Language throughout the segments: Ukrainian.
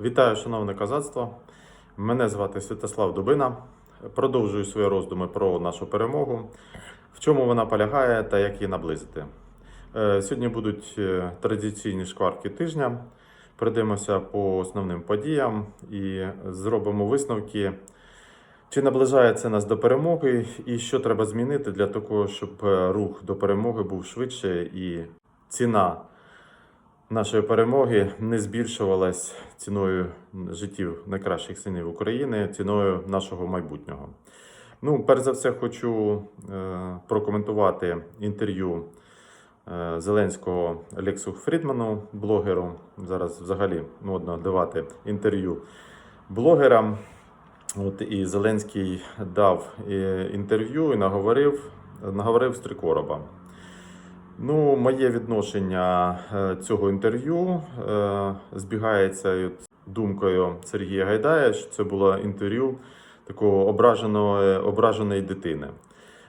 Вітаю, шановне козацтво. Мене звати Святослав Дубина. Продовжую свої роздуми про нашу перемогу, в чому вона полягає та як її наблизити. Е, Сьогодні будуть е, традиційні шкварки тижня. Пройдемося по основним подіям і зробимо висновки, чи наближає це нас до перемоги, і що треба змінити для того, щоб е, рух до перемоги був швидше і ціна нашої перемоги не збільшувалась ціною життів найкращих синів України, ціною нашого майбутнього. Ну, перш за все, хочу е, прокоментувати інтерв'ю е, Зеленського Лексу Фрідману, блогеру. Зараз взагалі модно давати інтерв'ю блогерам. От і Зеленський дав е, інтерв'ю і наговорив, наговорив з три короба. Ну, моє відношення е, цього інтерв'ю е, збігається думкою Сергія Гайдая, що це було інтерв'ю такого ображеної, ображеної дитини.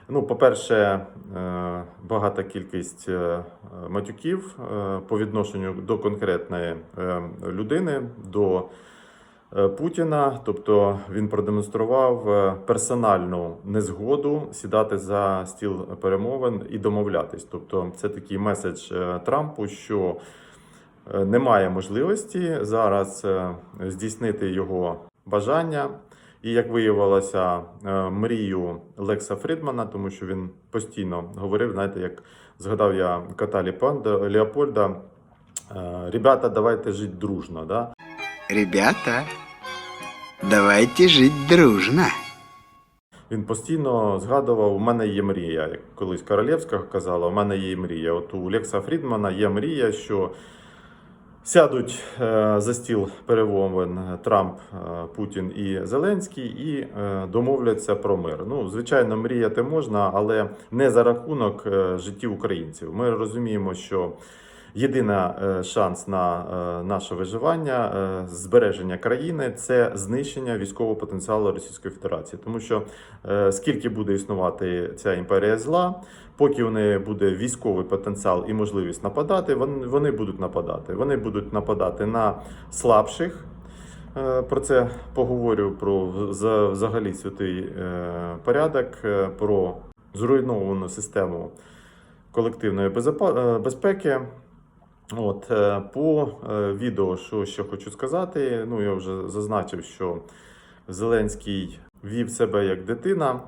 Ну, по-перше, е, багата кількість е, матюків е, по відношенню до конкретної е, людини, до е, Путіна. Тобто він продемонстрував е, персональну незгоду сідати за стіл перемовин і домовлятись. Тобто, це такий меседж е, Трампу, що е, немає можливості зараз е, здійснити його бажання. І як виявилося, е, мрію Лекса Фрідмана, тому що він постійно говорив, знаєте, як згадав я кота Леопольда, е, ребята, давайте жити дружно. Да? Ребята, давайте жить дружно. Він постійно згадував, у мене є мрія. Як колись Королевська казала, у мене є мрія. От у Лекса Фрідмана є мрія, що сядуть е, за стіл перемовин Трамп, е, Путін і Зеленський і е, домовляться про мир. Ну, звичайно, мріяти можна, але не за рахунок життів українців. Ми розуміємо, що єдина е, шанс на е, наше виживання, е, збереження країни це знищення військового потенціалу Російської Федерації, тому що скільки буде існувати ця імперія зла, поки у неї буде військовий потенціал і можливість нападати, вони, будуть нападати. Вони будуть нападати на слабших. Про це поговорю про за- взагалі святий порядок, про зруйновану систему колективної безпеки. От е, по е, відео, що ще хочу сказати. Ну я вже зазначив, що Зеленський вів себе як дитина.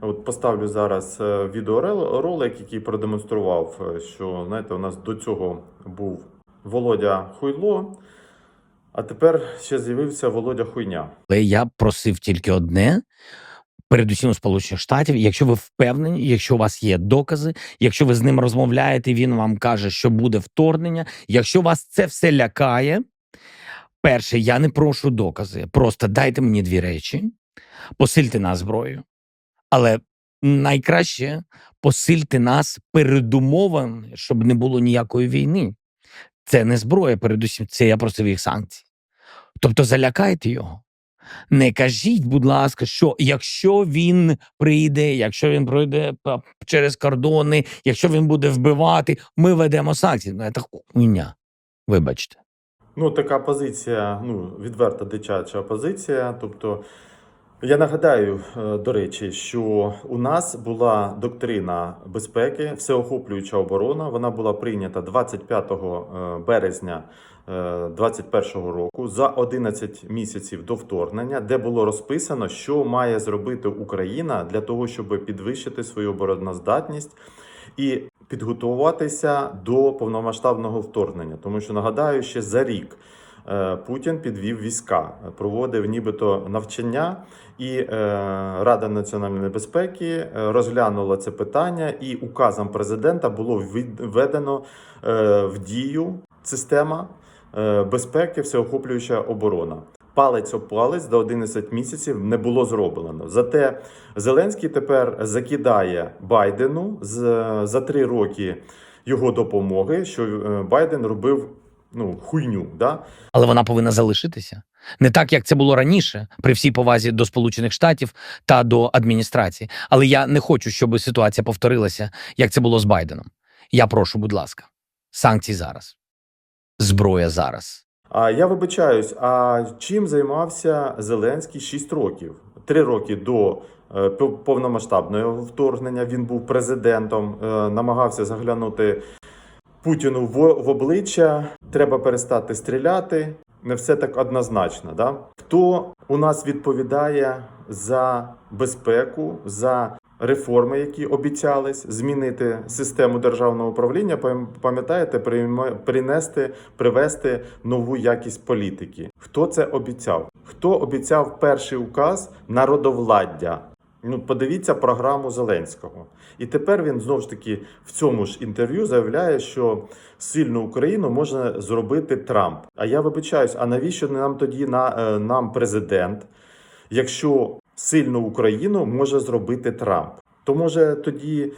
От поставлю зараз е, відеоролик, який продемонстрував, що знаєте, у нас до цього був Володя Хуйло, а тепер ще з'явився Володя Хуйня. Але я просив тільки одне. Передусім Сполучених Штатів, якщо ви впевнені, якщо у вас є докази, якщо ви з ним розмовляєте, він вам каже, що буде вторгнення. Якщо вас це все лякає, перше, я не прошу докази. Просто дайте мені дві речі, посильте нас зброєю. Але найкраще посильте нас передумовами, щоб не було ніякої війни. Це не зброя, передусім, це я просив їх санкцій. Тобто залякайте його. Не кажіть, будь ласка, що якщо він прийде, якщо він пройде через кордони, якщо він буде вбивати, ми ведемо санкції. Ну, це хуйня. Вибачте. Ну, така позиція, ну, відверта дитяча позиція. Тобто, я нагадаю, е, до речі, що у нас була доктрина безпеки, всеохоплююча оборона. Вона була прийнята 25 е, березня 2021 року за 11 місяців до вторгнення, де було розписано, що має зробити Україна для того, щоб підвищити свою обороноздатність і підготуватися до повномасштабного вторгнення. Тому що нагадаю, ще за рік е, Путін підвів війська, проводив нібито навчання, і е, Рада національної безпеки е, розглянула це питання, і указом президента було введено е, в дію система е, безпеки, всеохоплююча оборона. Палець об палець до 11 місяців не було зроблено. Зате Зеленський тепер закидає Байдену з, за три роки його допомоги, що е, Байден робив ну, хуйню. Да? Але вона повинна залишитися. Не так, як це було раніше, при всій повазі до Сполучених Штатів та до адміністрації. Але я не хочу, щоб ситуація повторилася, як це було з Байденом. Я прошу, будь ласка, санкції зараз, зброя зараз. А я вибачаюсь, а чим займався Зеленський 6 років? Три роки до е, повномасштабного вторгнення він був президентом, е, намагався заглянути Путіну в, обличчя. Треба перестати стріляти. Не все так однозначно. Да? Хто у нас відповідає за безпеку, за реформи, які обіцялись змінити систему державного управління? Пам'ятаєте, принести, привести нову якість політики. Хто це обіцяв? Хто обіцяв перший указ народовладдя? Ну, подивіться програму Зеленського. І тепер він знову ж таки в цьому ж інтерв'ю заявляє, що сильну Україну може зробити Трамп. А я вибачаюсь, а навіщо нам тоді на, е, нам президент, якщо сильну Україну може зробити Трамп? То може тоді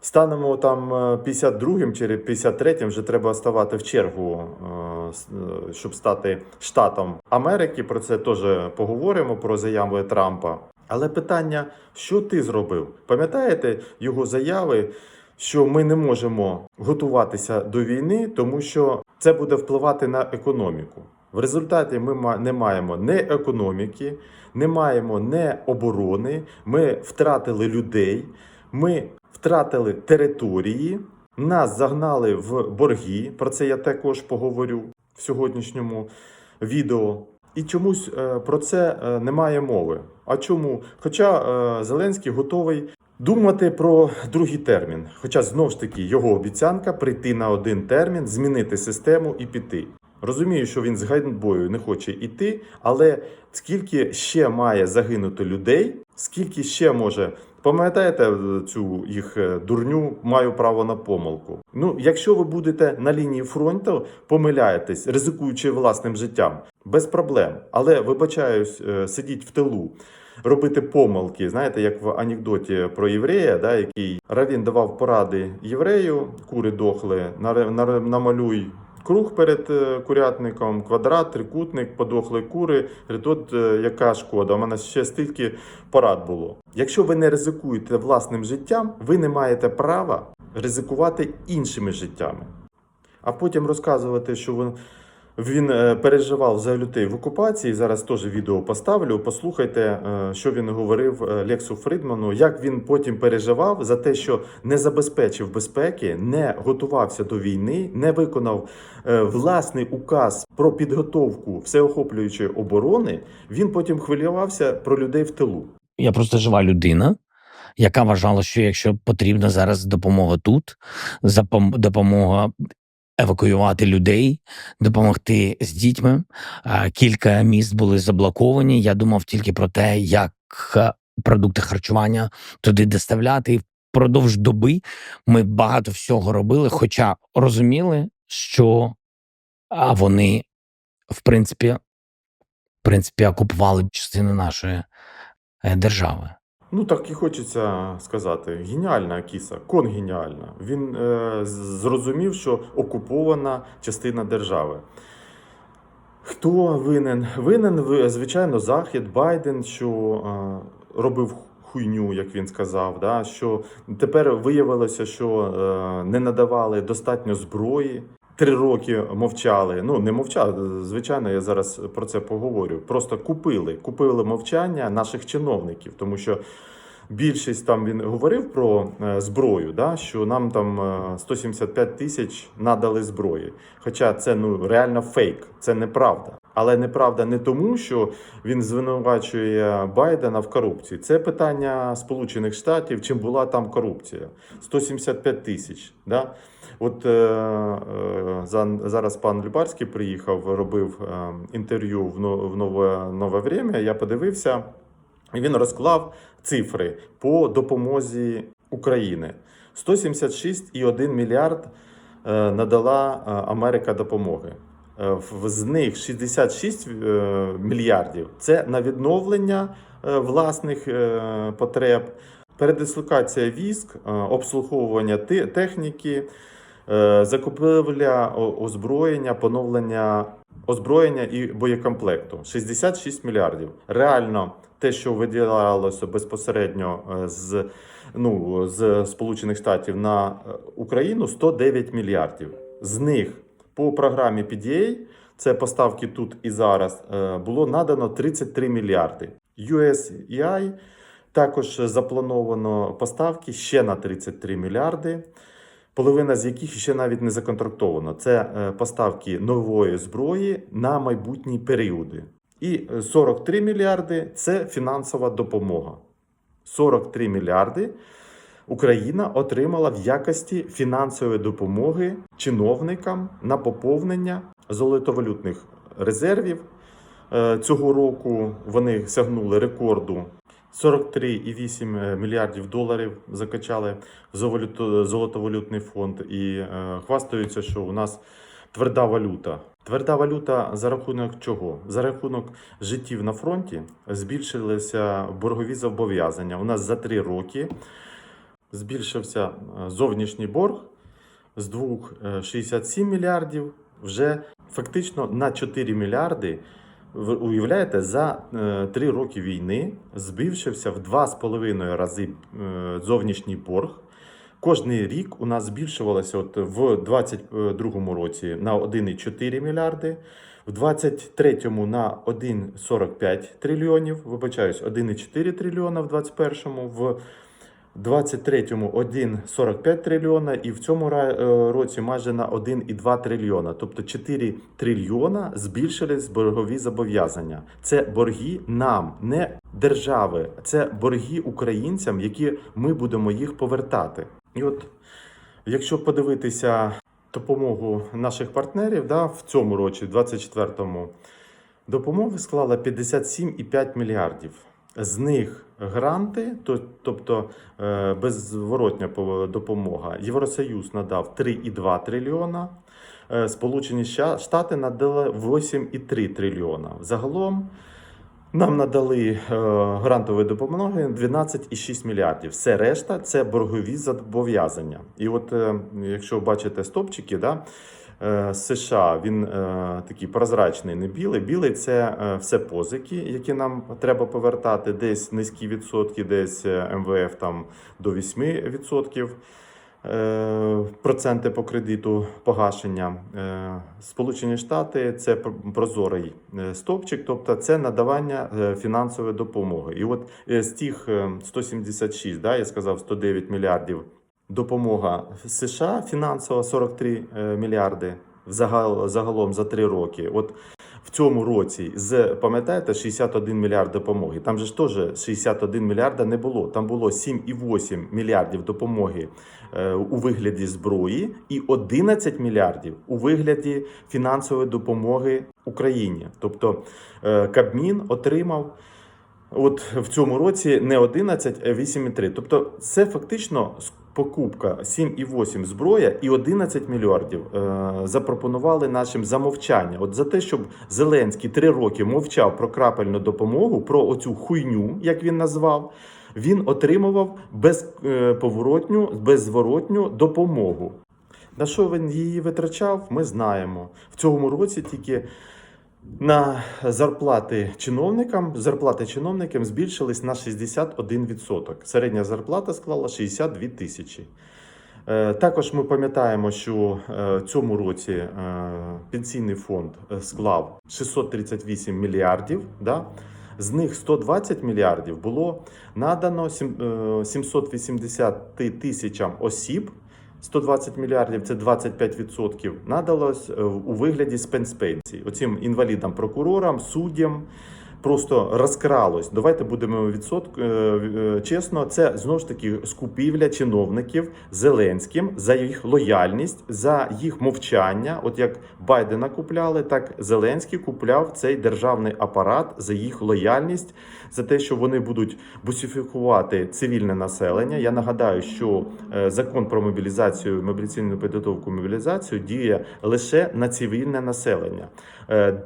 станемо там е, 52-м чи 53-м, вже треба ставати в чергу, е, е, щоб стати штатом Америки. Про це теж поговоримо про заяви Трампа. Але питання, що ти зробив? Пам'ятаєте його заяви, що ми не можемо готуватися до війни, тому що це буде впливати на економіку. В результаті ми не маємо не економіки, не маємо не оборони. Ми втратили людей, ми втратили території, нас загнали в борги. Про це я також поговорю в сьогоднішньому відео. І чомусь е, про це е, немає мови. А чому? Хоча е, Зеленський готовий думати про другий термін. Хоча знову ж таки його обіцянка прийти на один термін, змінити систему і піти. Розумію, що він з ганьбою не хоче йти, але скільки ще має загинути людей, скільки ще може. Пам'ятаєте е, цю їх е, дурню маю право на помилку. Ну, якщо ви будете на лінії фронту, помиляєтесь, ризикуючи власним життям, без проблем. Але вибачаюсь, е, сидіть в тилу, робити помилки. Знаєте, як в анекдоті про єврея, да, який Равін давав поради єврею, кури дохли, намалюй. Круг перед е, курятником, квадрат, трикутник, подохли кури. Говорить, е, яка шкода, у мене ще стільки порад було. Якщо ви не ризикуєте власним життям, ви не маєте права ризикувати іншими життями. А потім розказувати, що він, він е, переживав за людей в окупації. Зараз теж відео поставлю. Послухайте, е, що він говорив е, Лексу Фрідману, як він потім переживав за те, що не забезпечив безпеки, не готувався до війни, не виконав власний указ про підготовку всеохоплюючої оборони. Він потім хвилювався про людей в тилу. Я просто жива людина, яка вважала, що якщо потрібна зараз допомога тут, допомога евакуювати людей, допомогти з дітьми. Кілька міст були заблоковані. Я думав тільки про те, як е, продукти харчування туди доставляти. І впродовж доби ми багато всього робили, хоча розуміли, що вони, в принципі, в принципі, окупували частину нашої е, держави. Ну так і хочеться сказати. Геніальна кіса, конгеніальна. Він е, зрозумів, що окупована частина держави. Хто винен? Винен, звичайно, Захід, Байден, що е, робив хуйню, як він сказав. Да? Що тепер виявилося, що е, не надавали достатньо зброї. Три роки мовчали. Ну не мовчали. Звичайно, я зараз про це поговорю. Просто купили, купили мовчання наших чиновників, тому що більшість там він говорив про е, зброю, да, що нам там е, 175 тисяч надали зброї. Хоча це ну реально фейк, це неправда. Але неправда не тому, що він звинувачує Байдена в корупції. Це питання Сполучених Штатів, чим була там корупція. 175 тисяч. Да? От е, е, зараз пан Любарський приїхав, робив е, інтерв'ю в, но- в нове, нове время. Я подивився, і він розклав цифри по допомозі України. 176,1 мільярд е, надала е, Америка допомоги. Е, З них 66 е, мільярдів це на відновлення е, власних потреб, передислокація військ, обслуговування те- техніки, закупівля озброєння, поновлення озброєння і боєкомплекту 66 мільярдів. Реально, те, що виділялося безпосередньо з, ну, з Сполучених Штатів на Україну, 109 мільярдів. З них по програмі PDA це поставки тут і зараз, е, було надано 33 мільярди. USAI також заплановано поставки ще на 33 мільярди, половина з яких ще навіть не законтрактовано. Це е, поставки нової зброї на майбутні періоди. І е, 43 мільярди це фінансова допомога. 43 мільярди Україна отримала в якості фінансової допомоги чиновникам на поповнення золотовалютних резервів. Е, Цього року вони сягнули рекорду 43,8 мільярдів доларів закачали в золотовалютний фонд і е, хвастаються, що у нас тверда валюта. Тверда валюта за рахунок чого? За рахунок життів на фронті збільшилися боргові зобов'язання. У нас за три роки збільшився е, зовнішній борг з 2,67 мільярдів вже фактично на 4 мільярди. Ви уявляєте, за е, три роки війни збільшився в 2,5 рази е, зовнішній борг. Кожний рік у нас збільшувалося от в 2022 році на 1,4 мільярди, в 2023 на 1,45 трильйонів, вибачаюсь, 1,4 трильйона в 2021, в 23-му 1,45 трильйона і в цьому е, році майже на 1,2 трильйона. Тобто 4 трильйона збільшились боргові зобов'язання. Це борги нам, не держави, це борги українцям, які ми будемо їх повертати. І от якщо подивитися допомогу наших партнерів, да, в цьому році, в 24-му, допомоги склала 57,5 мільярдів. З них гранти, то- тобто е, беззворотня допомога. Євросоюз надав 3,2 трильйона. е, Сполучені Штати надали 8,3 трильйона. Загалом нам надали е, грантової допомоги 12,6 мільярдів. Все решта це боргові зобов'язання. І от якщо бачите стопчики, да, США він е, такий прозрачний, не білий. Білий це е, все позики, які нам треба повертати, десь низькі відсотки, десь е, МВФ там до 8%. е, Проценти по кредиту погашення. Е, Сполучені Штати це пр- прозорий е, стовпчик, тобто це надавання е, фінансової допомоги. І от е, з тих е, 176, да, я сказав 109 мільярдів допомога США фінансова 43 е, мільярди загалом за три роки. От в цьому році з пам'ятаєте 61 мільярд допомоги. Там же ж теж 61 мільярда не було. Там було 7,8 мільярдів допомоги е, у вигляді зброї і 11 мільярдів у вигляді фінансової допомоги Україні. Тобто е, Кабмін отримав. От в цьому році не 11, а 8,3. Тобто це фактично покупка 7,8 зброя і 11 мільярдів е, запропонували нашим за мовчання. От за те, щоб Зеленський три роки мовчав про крапельну допомогу, про оцю хуйню, як він назвав, він отримував безповоротню, беззворотню допомогу. На що він її витрачав, ми знаємо. В цьому році тільки на зарплати чиновникам, зарплати чиновникам збільшились на 61%. Середня зарплата склала 62 тисячі. Е, Також ми пам'ятаємо, що е, цьому році е, пенсійний фонд склав 638 мільярдів. Да? З них 120 мільярдів було надано е, 780 тисячам осіб. 120 мільярдів це 25% надалось е, у вигляді спецпенсій. Оцим інвалідам, прокурорам, суддям просто розкралось. Давайте будемо відсотк е, е, чесно. Це знову ж таки скупівля чиновників Зеленським за їх лояльність, за їх мовчання. От як Байдена купляли, так Зеленський купляв цей державний апарат за їх лояльність, за те, що вони будуть бусифікувати цивільне населення. Я нагадаю, що е, закон про мобілізацію, мобілізаційну підготовку мобілізацію діє лише на цивільне населення.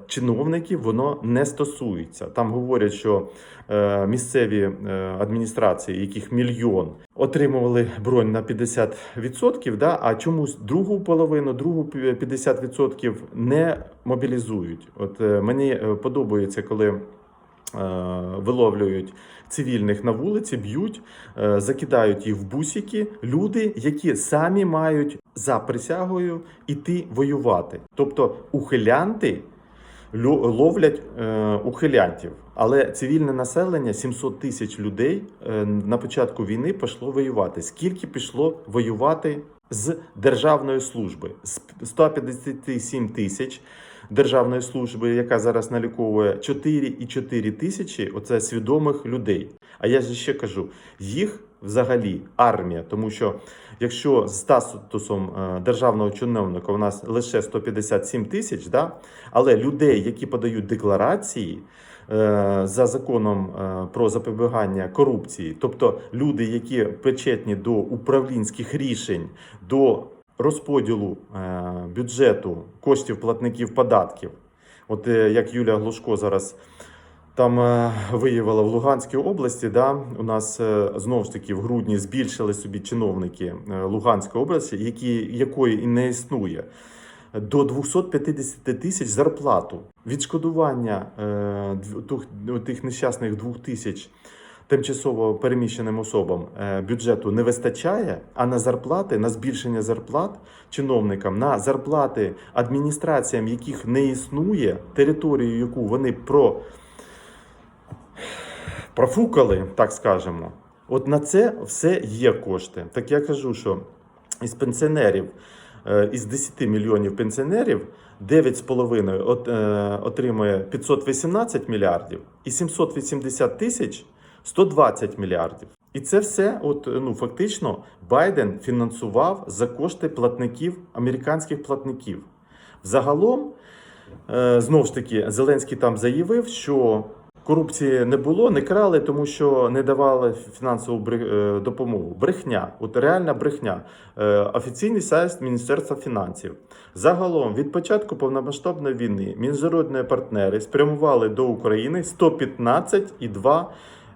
Чиновників воно не стосується. Там говорять, що е, місцеві е, адміністрації, яких мільйон, отримували бронь на 50%, да, а чомусь другу половину, другу 50% не мобілізують. От е, мені подобається, коли виловлюють цивільних на вулиці, б'ють, закидають їх в бусики. Люди, які самі мають за присягою іти воювати. Тобто ухилянти ловлять е, ухилянтів. Але цивільне населення, 700 тисяч людей е, на початку війни пішло воювати. Скільки пішло воювати з державної служби? З 157 тисяч державної служби, яка зараз наліковує 4,4 тисячі оце свідомих людей. А я ж ще кажу, їх взагалі армія, тому що якщо з статусом е, державного чиновника у нас лише 157 тисяч, да, але людей, які подають декларації. е, За законом е, про запобігання корупції, тобто люди, які причетні до управлінських рішень, до розподілу е, бюджету коштів платників податків. От е, як Юлія Глушко зараз там е, виявила в Луганській області, да, у нас знову ж таки в грудні збільшили собі чиновники Луганської області, які, якої і не існує. До 250 тисяч зарплату. Відшкодування е, дв- тих нещасних двох тисяч тимчасово переміщеним особам е, бюджету не вистачає, а на зарплати, на збільшення зарплат чиновникам, на зарплати адміністраціям, яких не існує, територію, яку вони про профукали, так скажемо. От на це все є кошти. Так я кажу, що із пенсіонерів, е, із 10 мільйонів пенсіонерів, 9,5 от, е, отримує 518 мільярдів і 780 тисяч 120 мільярдів. І це все, от ну фактично, Байден фінансував за кошти платників, американських платників. Загалом, е, знову ж таки, Зеленський там заявив, що корупції не було, не крали, тому що не давали фінансову е, допомогу. Брехня, от реальна брехня. Е, Офіційний сайт Міністерства фінансів. Загалом від початку повномасштабної війни міжнародні партнери спрямували до України 115,2 е,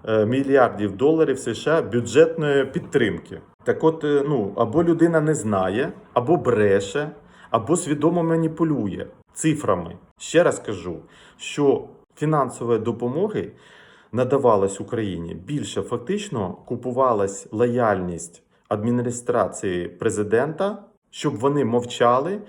мільярдів доларів США бюджетної підтримки. Так от, е, ну, або людина не знає, або бреше, або свідомо маніпулює цифрами. Ще раз кажу, що фінансової допомоги надавалась Україні більше фактично купувалась лояльність адміністрації президента, щоб вони мовчали,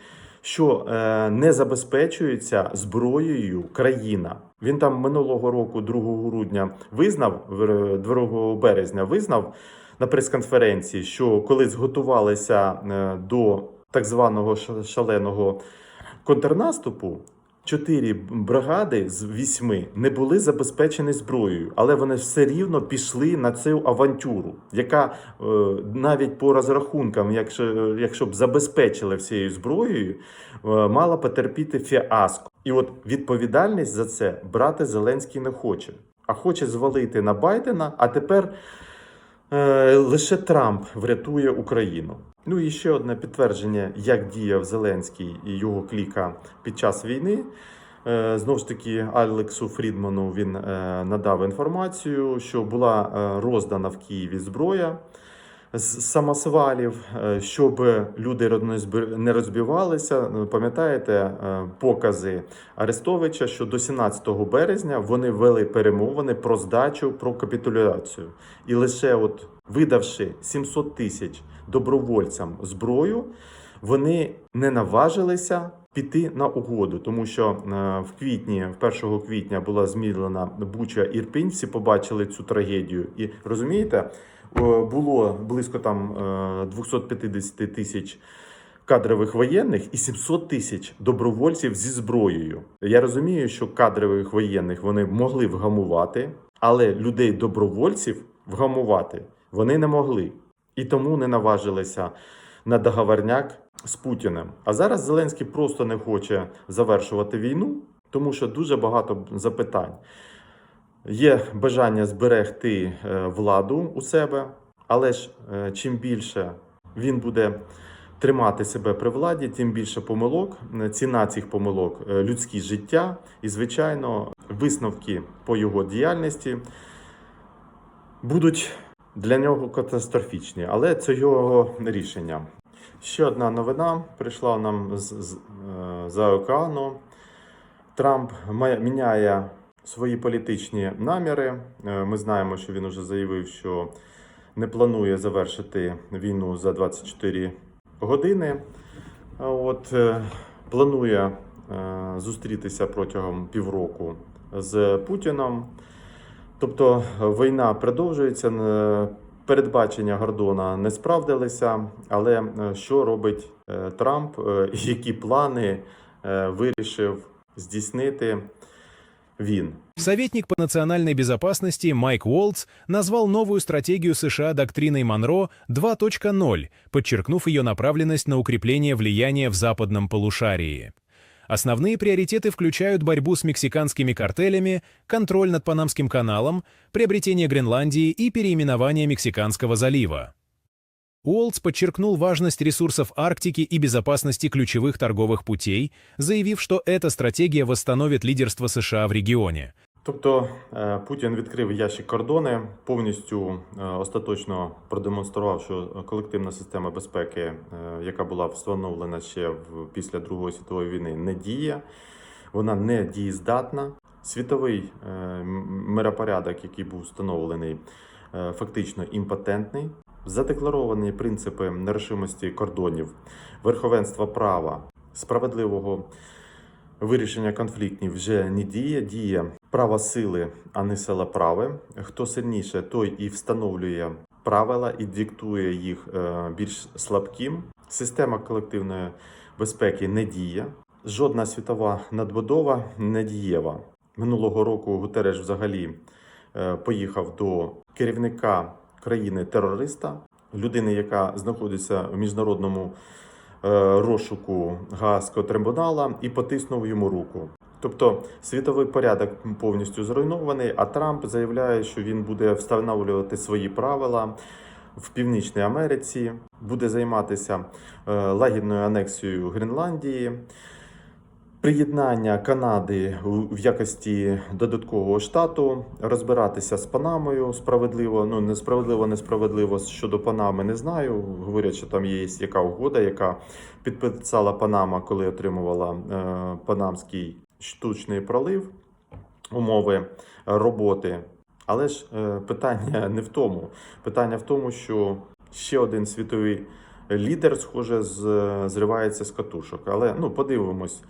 що е, не забезпечується зброєю країна. Він там минулого року, 2 грудня, визнав в- 2 березня, визнав на прес-конференції, що коли зготувалися е, до так званого ша- шаленого контрнаступу, чотири бригади з вісьми не були забезпечені зброєю, але вони все рівно пішли на цю авантюру, яка е, навіть по розрахункам, якщо, якщо б забезпечили всією зброєю, е, мала потерпіти фіаско. І от відповідальність за це брати Зеленський не хоче, а хоче звалити на Байдена. А тепер Е, Лише Трамп врятує Україну. Ну і ще одне підтвердження, як діяв Зеленський і його кліка під час війни. Е, Знову ж таки, Алексу Фрідману він е, надав інформацію, що була е, роздана в Києві зброя з самосвалів, е, щоб люди не розбивалися. Ну, Пам'ятаєте е, покази Арестовича, що до 17 березня вони вели перемовини про здачу, про капітуляцію. І лише от видавши 700 тисяч добровольцям зброю, вони не наважилися піти на угоду, тому що е, в квітні, в 1 квітня була змінена Буча Ірпінь. Всі побачили цю трагедію. І розумієте, було близько там е, 250 тисяч. Кадрових воєнних і 700 тисяч добровольців зі зброєю. Я розумію, що кадрових воєнних вони могли вгамувати, але людей добровольців вгамувати вони не могли і тому не наважилися на договорняк з Путіним. А зараз Зеленський просто не хоче завершувати війну, тому що дуже багато запитань. Є бажання зберегти е, владу у себе, але ж е, чим більше він буде тримати себе при владі, тим більше помилок. Е, Ціна цих помилок людське життя, і, звичайно, висновки по його діяльності будуть для нього катастрофічні, але це його рішення. Ще одна новина прийшла нам з, з, е, за океану. Трамп міняє свої політичні наміри. Е, Ми знаємо, що він вже заявив, що не планує завершити війну за 24 години. От е, планує е, зустрітися протягом півроку з Путіном. Тобто війна продовжується. Передбачення Гордона не справдилися, але що робить Трамп, які плани вирішив здійснити він? Советник по национальной безопасности Майк Уолтс назвал новую стратегию США доктриной Монро 2.0, подчеркнув ее направленность на укрепление влияния в западном полушарии. Основные приоритеты включают борьбу с мексиканскими картелями, контроль над Панамским каналом, приобретение Гренландии и переименование Мексиканского залива. Уолтс подчеркнул важность ресурсов Арктики и безопасности ключевых торговых путей, заявив, что эта стратегия восстановит лидерство США в регионе. Тобто е, Путін відкрив ящик кордони, повністю е, остаточно продемонстрував, що колективна система безпеки, е, яка була встановлена ще в, після Другої світової війни, не діє. Вона не дієздатна. Світовий е, м- миропорядок, який був встановлений, е, фактично імпотентний. Задекларовані принципи нерушимості кордонів, верховенства права, справедливого вирішення конфліктів вже не діє. Діє право сили, а не сила прави. Хто сильніше, той і встановлює правила і диктує їх е, більш слабким. Система колективної безпеки не діє. Жодна світова надбудова не дієва. Минулого року Гутереш взагалі е, поїхав до керівника країни-терориста, людини, яка знаходиться в міжнародному е, розшуку Гаазького трибунала, і потиснув йому руку. Тобто світовий порядок повністю зруйнований, а Трамп заявляє, що він буде встановлювати свої правила в Північній Америці, буде займатися е, лагідною анексією Гренландії. Приєднання Канади в якості додаткового штату, розбиратися з Панамою справедливо, ну несправедливо, несправедливо щодо Панами не знаю. Говорять, що там є яка угода, яка підписала Панама, коли отримувала е, панамський штучний пролив, умови роботи. Але ж е, питання не в тому. Питання в тому, що ще один світовий лідер, схоже, з, зривається з катушок. Але ну, подивимось,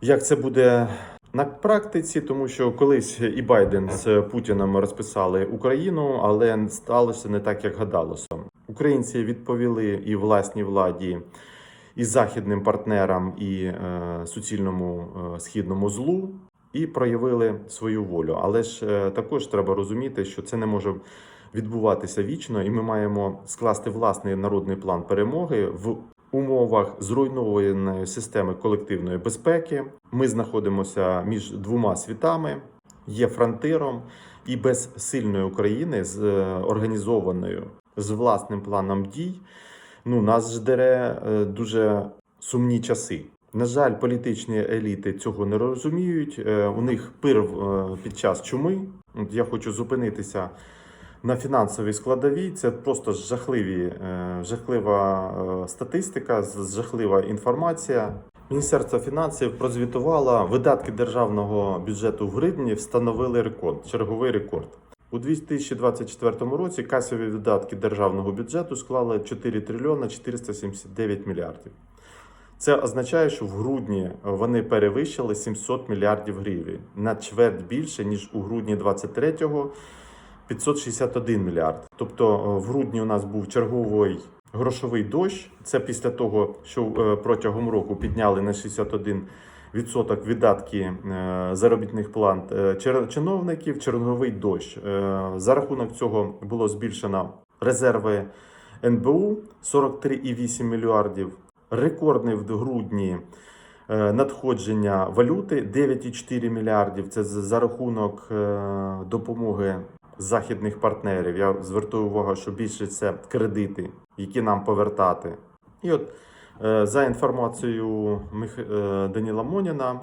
як це буде на практиці, тому що колись і Байден з Путіним розписали Україну, але сталося не так, як гадалося. Українці відповіли і власній владі, і західним партнерам, і е, суцільному е, східному злу, і проявили свою волю. Але ж е, також треба розуміти, що це не може відбуватися вічно, і ми маємо скласти власний народний план перемоги в умовах зруйнованої системи колективної безпеки. Ми знаходимося між двома світами, є фронтиром, і без сильної України з е, організованою з власним планом дій. Ну нас ждере е, дуже сумні часи. На жаль, політичні еліти цього не розуміють. Е, У них пир під час чуми. От я хочу зупинитися на фінансовій складовій. Це просто жахливі, е, жахлива е, статистика, жахлива інформація. Міністерство фінансів прозвітувало, видатки державного бюджету в гривні встановили рекорд, черговий рекорд. У 2024 році касові видатки державного бюджету склали 4 трильйона 479 мільярдів. Це означає, що в грудні вони перевищили 700 мільярдів гривень на чверть більше ніж у грудні 23-го 561 мільярд. Тобто е, в грудні у нас був черговий грошовий дощ. Це після того, що е, протягом року підняли на 61 відсоток видатки е, заробітних плат е, чиновників, черговий дощ. За рахунок цього було збільшено резерви НБУ 43,8 мільярдів. Рекордний в грудні надходження валюти 9,4 мільярдів. Це за рахунок допомоги західних партнерів. Я звертаю увагу, що більше це кредити, які нам повертати. І от е, за інформацією е, Даніла Моніна,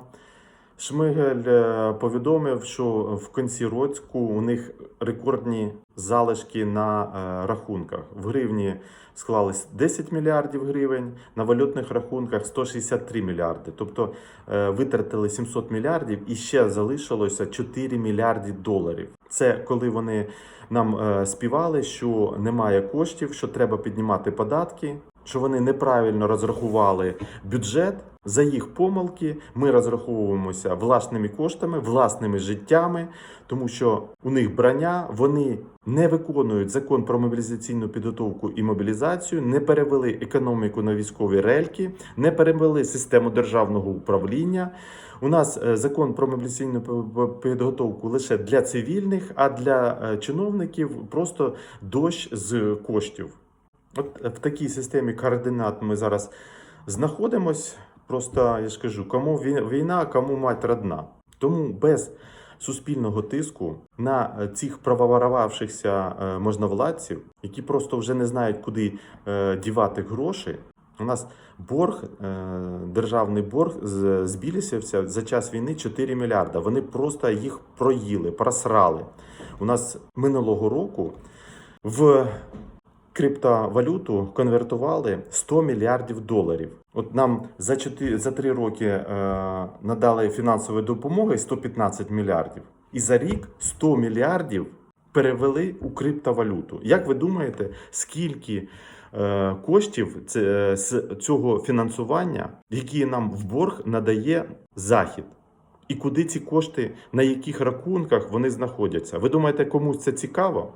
Шмигель е, повідомив, що в кінці року у них рекордні залишки на рахунках. В гривні склались 10 мільярдів гривень, на валютних рахунках 163 мільярди. Тобто витратили 700 мільярдів і ще залишилося 4 мільярди доларів. Це коли вони нам е, співали, що немає коштів, що треба піднімати податки. Що вони неправильно розрахували бюджет. За їх помилки ми розраховуємося власними коштами, власними життями, тому що у них брання, вони не виконують закон про мобілізаційну підготовку і мобілізацію, не перевели економіку на військові рельки, не перевели систему державного управління. У нас е, закон про мобілізаційну підготовку лише для цивільних, а для е, чиновників просто дощ з коштів. От в такій системі координат ми зараз знаходимось. Просто я ж кажу, кому війна, кому мать родна. Тому без суспільного тиску на е, цих правоворовавшихся е, можновладців, які просто вже не знають, куди е, дівати гроші. У нас борг, е, державний борг збільшився за час війни 4 мільярда. Вони просто їх проїли, просрали. У нас минулого року в криптовалюту конвертували 100 мільярдів доларів. От нам за 4, за 3 роки е, надали фінансової допомоги 115 мільярдів. І за рік 100 мільярдів перевели у криптовалюту. Як ви думаєте, скільки е, коштів це, з цього фінансування, які нам в борг надає Захід? І куди ці кошти, на яких рахунках вони знаходяться? Ви думаєте, комусь це цікаво?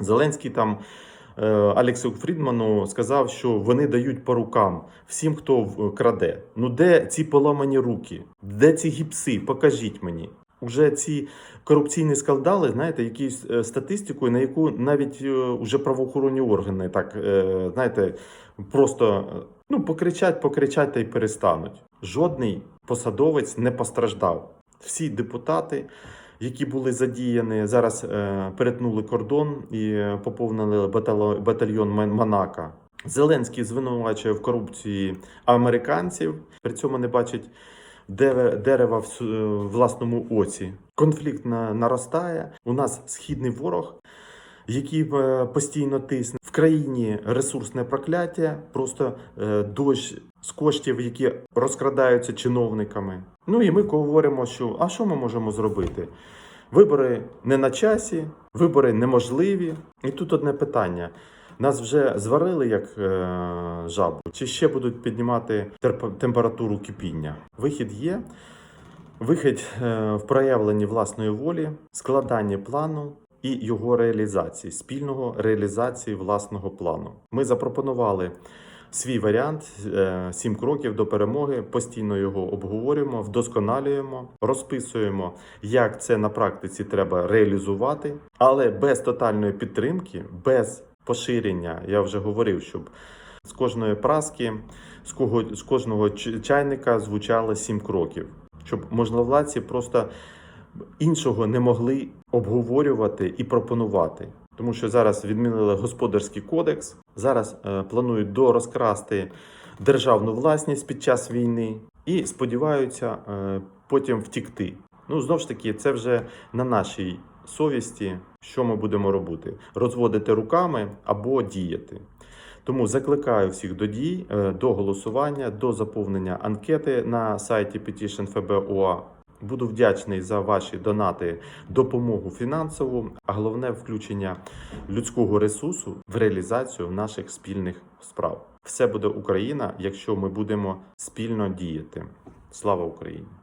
Зеленський там е, Алексу Фрідману сказав, що вони дають по рукам всім, хто в- краде. Ну де ці поламані руки? Де ці гіпси? Покажіть мені. Уже ці корупційні скандали, знаєте, якісь е, статистикою, на яку навіть е, уже правоохоронні органи так, е, знаєте, просто е, ну, покричать, покричать та й перестануть. Жодний посадовець не постраждав. Всі депутати, які були задіяні, зараз е, перетнули кордон і е, поповнили батальйон Монако. Зеленський звинувачує в корупції американців, при цьому не бачить дерева в е, власному оці. Конфлікт наростає. У нас східний ворог, який постійно тисне в країні ресурсне прокляття, просто дощ з коштів, які розкрадаються чиновниками. Ну і ми говоримо, що а що ми можемо зробити? Вибори не на часі, вибори неможливі. І тут одне питання. Нас вже зварили як е, жабу, чи ще будуть піднімати температуру кипіння? Вихід є. Вихід е, в проявленні власної волі, складанні плану і його реалізації, спільного реалізації власного плану. Ми запропонували свій варіант е, сім кроків до перемоги. Постійно його обговорюємо, вдосконалюємо, розписуємо, як це на практиці треба реалізувати, але без тотальної підтримки, без поширення. Я вже говорив, щоб з кожної праски, з кого з кожного чайника звучало сім кроків, щоб можновладці просто іншого не могли обговорювати і пропонувати. Тому що зараз відмінили господарський кодекс, зараз е, планують дорозкрасти державну власність під час війни і сподіваються е, потім втікти. Ну знову ж таки, це вже на нашій совісті, що ми будемо робити: розводити руками або діяти. Тому закликаю всіх до дій, е, до голосування, до заповнення анкети на сайті Petition.FB.UA. Буду вдячний за ваші донати, допомогу фінансову, а головне включення людського ресурсу в реалізацію наших спільних справ. Все буде Україна, якщо ми будемо спільно діяти. Слава Україні!